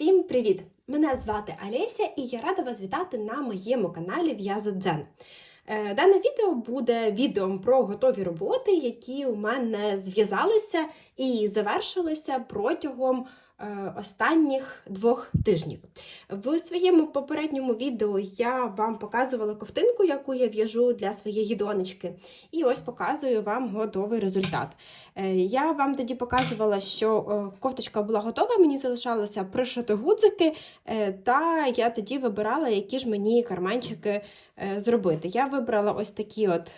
Всім привіт! Мене звати Олеся і я рада вас вітати на моєму каналі В'язодзен. Дзен. Дане відео буде відео про готові роботи, які у мене зв'язалися і завершилися протягом е, останніх двох тижнів. В своєму попередньому відео я вам показувала ковтинку, яку я в'яжу для своєї донечки. І ось показую вам готовий результат. Е, Я вам тоді показувала, що е, кофточка була готова, мені залишалося пришити гудзики, е, та я тоді вибирала, які ж мені карманчики е, зробити. Я вибрала ось такі от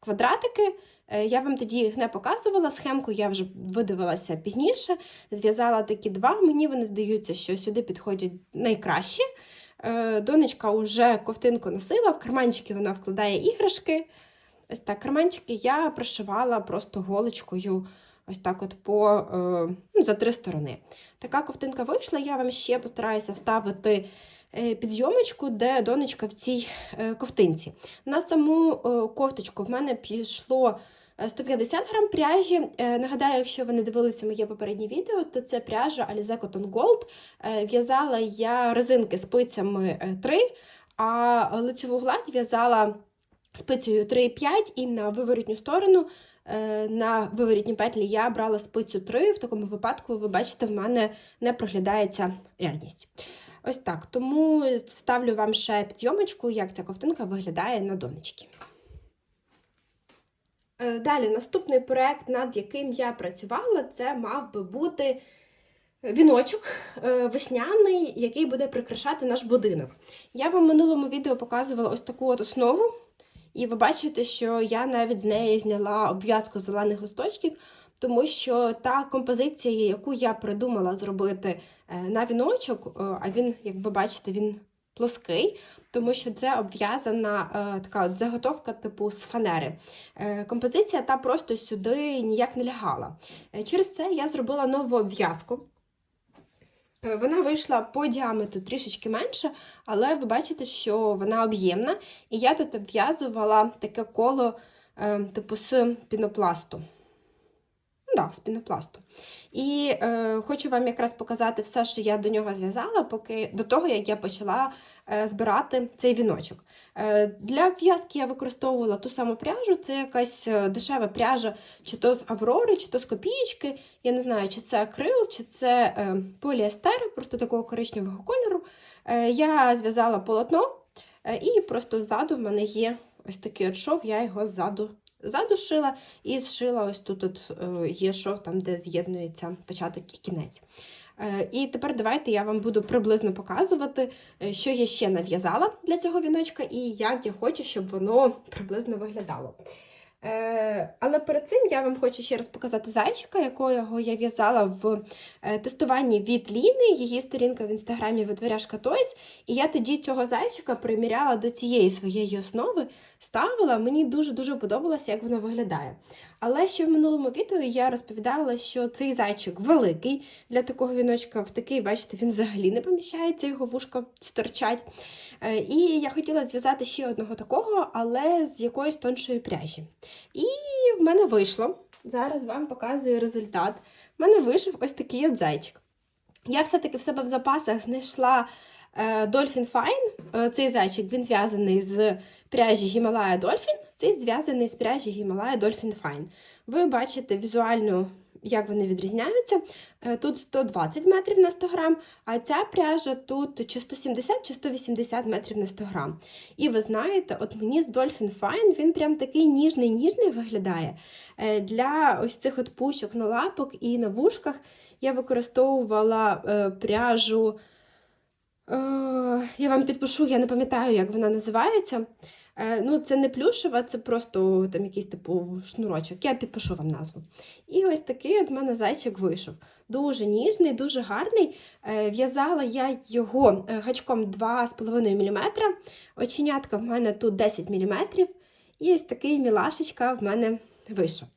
квадратики. Е, Я вам тоді їх не показувала, схемку я вже видивилася пізніше. Зв'язала такі два. Мені вони здаються, що сюди підходять найкраще. Донечка вже ковтинку носила, в карманчики вона вкладає іграшки. Ось так, карманчики я пришивала просто голочкою, ось так от по е, ну, за три сторони. Така ковтинка вийшла, я вам ще постараюся вставити е, підйомочку, де донечка в цій ковтинці. На саму кофточку в мене пішло 150 грам пряжі. Е, Нагадаю, якщо ви не дивилися моє попереднє відео, то це пряжа Alize Cotton Gold. Е, В'язала я резинки спицями е, 3, а лицеву гладь в'язала спицею 3,5 і на виворітню сторону. е, На виворітні петлі я брала спицю 3, в такому випадку, ви бачите, в мене не проглядається рядність. Ось так. Тому вставлю вам ще підйомочку, як ця ковтинка виглядає на донечки. Е, Далі, наступний проект, над яким я працювала, це мав би бути віночок е, весняний, який буде прикрашати наш будинок. Я вам в минулому відео показувала ось таку от основу, і ви бачите, що я навіть з неї зняла обв'язку зелених листочків, тому що та композиція, яку я придумала зробити е, на віночок, а він, як ви бачите, він плоский, тому що це обв'язана е, така от заготовка типу з фанери. Е, композиція та просто сюди ніяк не лягала. Е, через це я зробила нову обв'язку. Е, Вона вийшла по діаметру трішечки менше, але ви бачите, що вона об'ємна. І я тут обв'язувала таке коло е, типу з пінопласту. Да, з пінопласту. І е, хочу вам якраз показати все, що я до нього зв'язала, поки до того, як я почала е, збирати цей віночок. Е, для в'язки я використовувала ту саму пряжу, це якась е, дешева пряжа, чи то з Аврори, чи то з копієчки. Я не знаю, чи це акрил, чи це е, поліестер, просто такого коричневого кольору. Е, я зв'язала полотно, е, і просто ззаду в мене є ось такий от шов, я його ззаду ззаду шила і зшила ось тут от, е, є шов, там, де з'єднується початок і кінець. Е, І тепер давайте я вам буду приблизно показувати, е, що я ще нав'язала для цього віночка і як я хочу, щоб воно приблизно виглядало. Е, Але перед цим я вам хочу ще раз показати зайчика, якого я в'язала в е, тестуванні від Ліни, її сторінка в інстаграмі Витворяшка Тойс. І я тоді цього зайчика приміряла до цієї своєї основи, ставила, мені дуже-дуже подобалося, як воно виглядає. Але ще в минулому відео я розповідала, що цей зайчик великий для такого віночка, в такий, бачите, він взагалі не поміщається, його вушка стирчать. Е, І я хотіла зв'язати ще одного такого, але з якоїсь тоншої пряжі. І в мене вийшло. Зараз вам показую результат. В мене вийшов ось такий от зайчик. Я все-таки в себе в запасах знайшла е, Dolphin Fine. Е, Цей зайчик він зв'язаний з пряжі Гімалая Dolphin. Цей зв'язаний з пряжі Гімалая Dolphin Fine. Ви бачите візуально, як вони відрізняються. Е, Тут 120 метрів на 100 грам, а ця пряжа тут чи 170, чи 180 метрів на 100 грам. І ви знаєте, от мені з Dolphin Fine він прям такий ніжний-ніжний виглядає. Е, Для ось цих от пущок на лапок і на вушках я використовувала е, пряжу. Я вам підпишу, я не пам'ятаю, як вона називається. Е, ну, це не плюшева, це просто там якийсь типу шнурочок. Я підпишу вам назву. І ось такий от мене зайчик вийшов. Дуже ніжний, дуже гарний. Е, В'язала я його е, гачком 2,5 мм. Оченятка в мене тут 10 мм. І ось такий мілашечка в мене вийшов.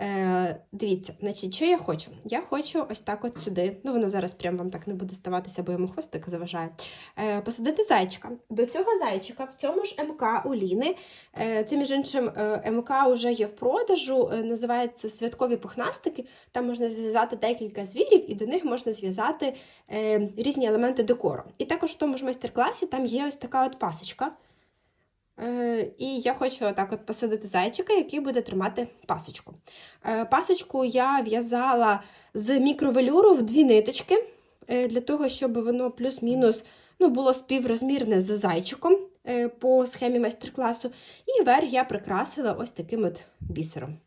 Е, дивіться, значить, що я хочу? Я хочу ось так от сюди. Ну, воно зараз прям вам так не буде ставатися, бо йому хвостик заважає. Е, посадити зайчика. До цього зайчика в цьому ж МК у Ліни. Е, це, між іншим, е, МК вже є в продажу, е, називається святкові пухнастики. Там можна зв'язати декілька звірів, і до них можна зв'язати е, різні елементи декору. І також в тому ж майстер-класі там є ось така от пасочка. Е, І я хочу отак от посадити зайчика, який буде тримати пасочку. Е, Пасочку я в'язала з мікровелюру в дві ниточки, е, для того, щоб воно плюс-мінус ну, було співрозмірне з зайчиком по схемі майстер-класу. І верх я прикрасила ось таким от бісером.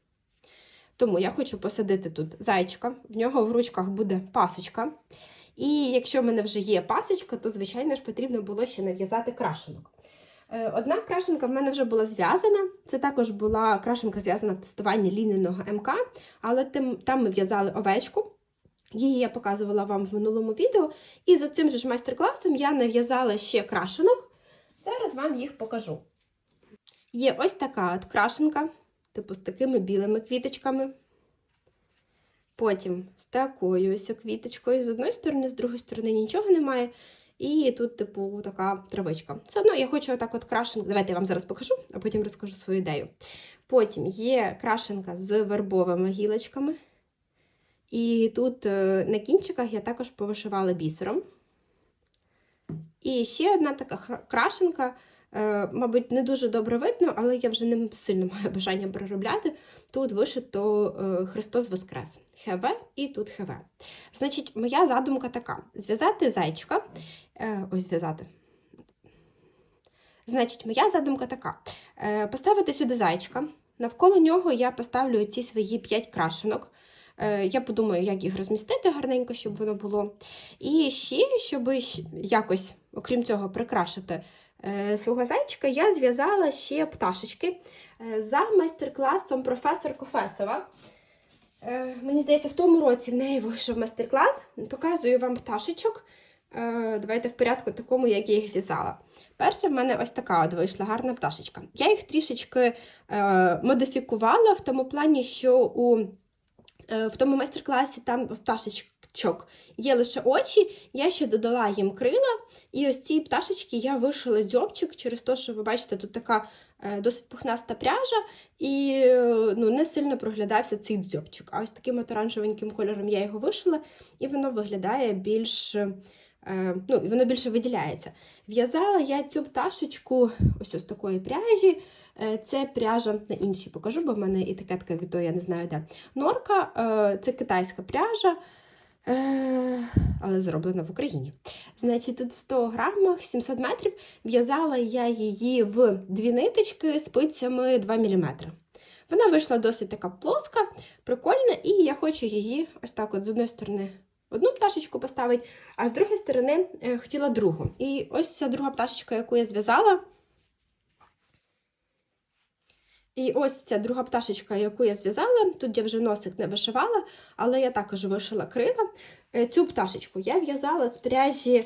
Тому я хочу посадити тут зайчика, в нього в ручках буде пасочка. І якщо в мене вже є пасочка, то, звичайно ж, потрібно було ще нав'язати крашенок. Е, Одна крашенка в мене вже була зв'язана. Це також була крашенка зв'язана в тестуванні ліненого МК, але тим, там ми в'язали овечку. Її я показувала вам в минулому відео. І за цим же ж майстер-класом я нав'язала ще крашенок. Зараз вам їх покажу. Є ось така от крашенка, типу з такими білими квіточками. Потім з такою ось квіточкою. З одної сторони, з другої сторони нічого немає. І тут, типу, така травичка. Все одно я хочу отак от крашенку. Давайте я вам зараз покажу, а потім розкажу свою ідею. Потім є крашенка з вербовими гілочками. І тут е, на кінчиках я також повишивала бісером. І ще одна така крашенка, мабуть, не дуже добре видно, але я вже не сильно маю бажання переробляти. Тут вишито е, Христос Воскрес. ХВ і тут ХВ. Значить, моя задумка така: зв'язати зайчика. Е, ось зв'язати. Значить, моя задумка така: е, поставити сюди зайчика. Навколо нього я поставлю ці свої 5 крашенок. Е, Я подумаю, як їх розмістити гарненько, щоб воно було. І ще, щоб якось, окрім цього, прикрашити е, свого зайчика, я зв'язала ще пташечки е, за майстер-класом професор Кофесова. Мені здається, в тому році в неї вийшов майстер-клас. Показую вам пташечок. Давайте в порядку такому, як я їх в'язала. Перша в мене ось така от вийшла гарна пташечка. Я їх трішечки модифікувала в тому плані, що у, в тому майстер-класі там пташечок є лише очі, я ще додала їм крила, і ось ці пташечки я вишила дзьобчик через те, що ви бачите, тут така е, досить пухнаста пряжа, і е, ну, не сильно проглядався цей дзьобчик. А ось таким от оранжевеньким кольором я його вишила, і воно виглядає більш. Е, Ну, воно більше виділяється. В'язала я цю пташечку ось ось такої пряжі. Е, Це пряжа на іншій покажу, бо в мене етикетка від того, я не знаю де. Норка е, це китайська пряжа, але зроблена в Україні. Значить, тут в 100 грамах 700 метрів в'язала я її в дві ниточки спицями 2 мм. Вона вийшла досить така плоска, прикольна, і я хочу її ось так от з одної сторони одну пташечку поставити, а з другої сторони е, хотіла другу. І ось ця друга пташечка, яку я зв'язала. І ось ця друга пташечка, яку я зв'язала, тут я вже носик не вишивала, але я також вишила крила. Е, Цю пташечку я в'язала з пряжі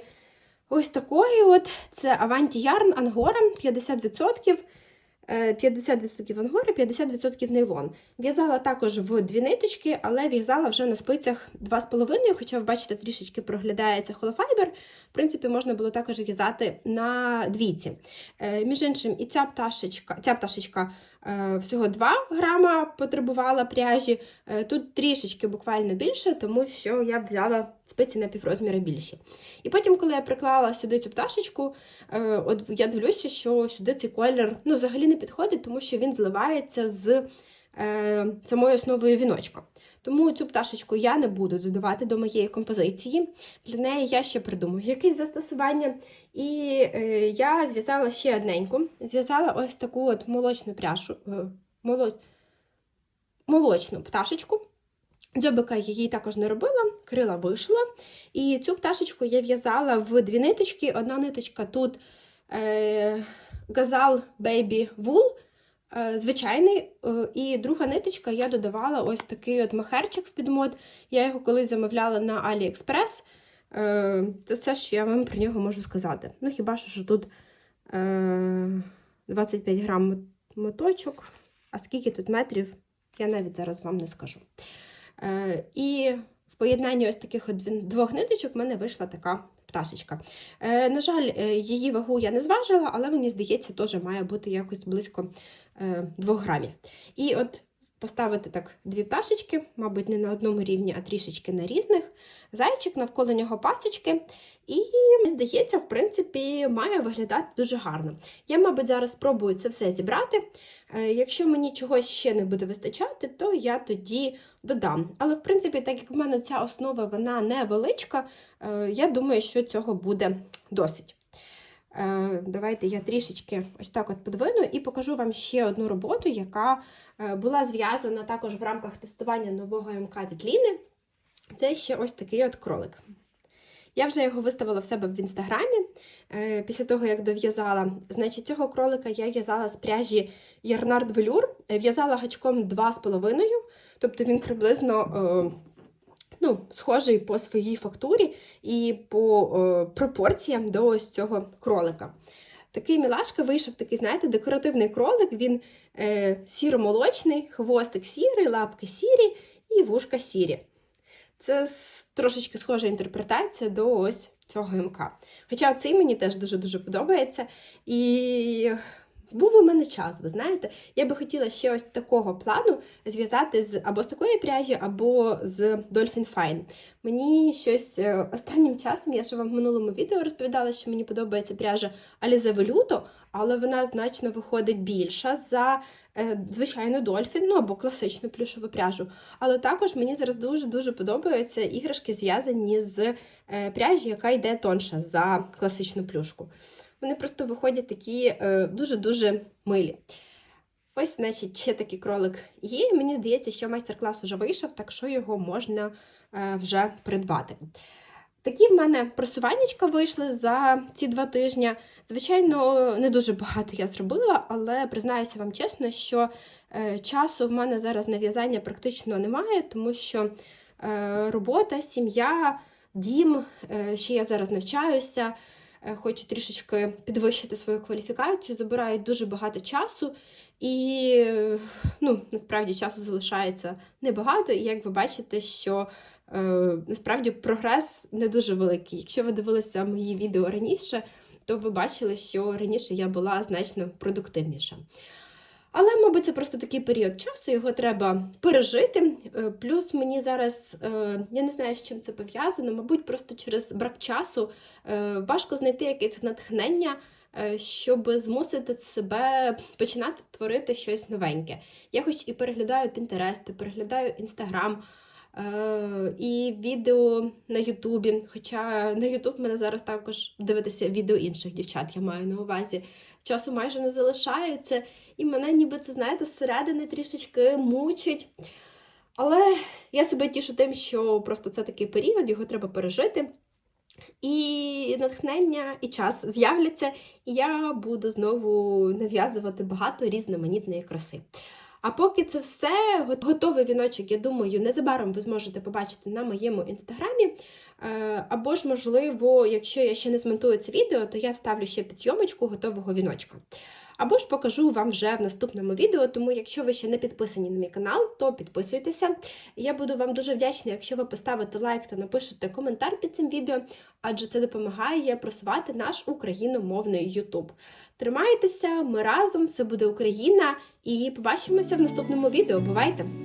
ось такої от. Це Avanti Yarn Angora 50%. Е, 50% ангори, 50% нейлон. В'язала також в дві ниточки, але в'язала вже на спицях 2,5, хоча, ви бачите, трішечки проглядається холофайбер. В принципі, можна було також в'язати на двійці. Е, Між іншим, і ця пташечка, ця пташечка е, всього 2 грама потребувала пряжі. Е, Тут трішечки буквально більше, тому що я взяла спиці на піврозміри більші. І потім, коли я приклала сюди цю пташечку, е, от я дивлюся, що сюди цей колір ну, взагалі не підходить, тому що він зливається з е, самою основою віночка. Тому цю пташечку я не буду додавати до моєї композиції. Для неї я ще придумаю якесь застосування. І е, я зв'язала ще одненьку. Зв'язала ось таку от молочну пряшу, е, моло... молочну пташечку. Дзьобика її також не робила, крила вишила. І цю пташечку я в'язала в дві ниточки. Одна ниточка тут е, Gazal Baby Wool, звичайний. е, І друга ниточка я додавала ось такий от махерчик в підмот. Я його колись замовляла на AliExpress. Е, Це все, що я вам про нього можу сказати. Ну, хіба що, що тут е, 25 грам моточок, а скільки тут метрів? Я навіть зараз вам не скажу. Е, і в поєднанні ось таких от двох ниточок в мене вийшла така пташечка. Е, на жаль, е, її вагу я не зважила, але мені здається, теж має бути якось близько е, 2 грамів. І от поставити так дві пташечки, мабуть, не на одному рівні, а трішечки на різних. Зайчик, навколо нього пасочки. І, здається, в принципі, має виглядати дуже гарно. Я, мабуть, зараз спробую це все зібрати. Е, Якщо мені чогось ще не буде вистачати, то я тоді додам. Але, в принципі, так як в мене ця основа вона невеличка, е, я думаю, що цього буде досить. Е, Давайте я трішечки ось так от подвину і покажу вам ще одну роботу, яка е, була зв'язана також в рамках тестування нового МК від Ліни. Це ще ось такий от кролик. Я вже його виставила в себе в інстаграмі е, після того, як дов'язала. Значить, цього кролика я в'язала з пряжі Ярнард Велюр, в'язала гачком 2,5, тобто він приблизно ну, схожий по своїй фактурі і по е, пропорціям до ось цього кролика. Такий мілашка вийшов такий, знаєте, декоративний кролик. Він е, сіро-молочний, хвостик сірий, лапки сірі і вушка сірі. Це трошечки схожа інтерпретація до ось цього МК. Хоча цей мені теж дуже-дуже подобається. І був у мене час, ви знаєте, я би хотіла ще ось такого плану зв'язати з або з такої пряжі, або з Dolphin Fine. Мені щось е, останнім часом, я ще вам в минулому відео розповідала, що мені подобається пряжа Alize Veluto, але вона значно виходить більша за е, звичайну Dolphin, ну або класичну плюшову пряжу. Але також мені зараз дуже-дуже подобаються іграшки, зв'язані з е, пряжі, яка йде тонша за класичну плюшку. Вони просто виходять такі е, дуже-дуже милі. Ось, значить, ще такий кролик є. Мені здається, що майстер-клас вже вийшов, так що його можна е, вже придбати. Такі в мене просуваннячка вийшли за ці два тижні. Звичайно, не дуже багато я зробила, але признаюся вам чесно, що е, часу в мене зараз на в'язання практично немає, тому що робота, сім'я, дім, ще я зараз навчаюся, е, хочу трішечки підвищити свою кваліфікацію, забирають дуже багато часу, і ну, насправді часу залишається небагато. І як ви бачите, що е, насправді прогрес не дуже великий. Якщо ви дивилися мої відео раніше, то ви бачили, що раніше я була значно продуктивніша. Але, мабуть, це просто такий період часу, його треба пережити. Е, Плюс мені зараз, е, я не знаю, з чим це пов'язано, мабуть, просто через брак часу е, важко знайти якесь натхнення, щоб змусити себе починати творити щось новеньке. Я хоч і переглядаю Пінтерести, переглядаю е, і відео на Ютубі. Хоча на Ютуб мене зараз також дивитися відео інших дівчат, я маю на увазі. Часу майже не залишається, і мене ніби це, знаєте, зсередини трішечки мучить. Але я себе тішу тим, що просто це такий період, його треба пережити. І натхнення, і час з'являться, і я буду знову нав'язувати багато різноманітної краси. А поки це все, готовий віночок, я думаю, незабаром ви зможете побачити на моєму інстаграмі. Е, Або ж, можливо, якщо я ще не змонтую це відео, то я вставлю ще підйомочку готового віночка. Або ж покажу вам вже в наступному відео, тому якщо ви ще не підписані на мій канал, то підписуйтеся. Я буду вам дуже вдячна, якщо ви поставите лайк та напишете коментар під цим відео, адже це допомагає просувати наш україномовний YouTube. Тримайтеся, ми разом, все буде Україна, і побачимося в наступному відео. Бувайте!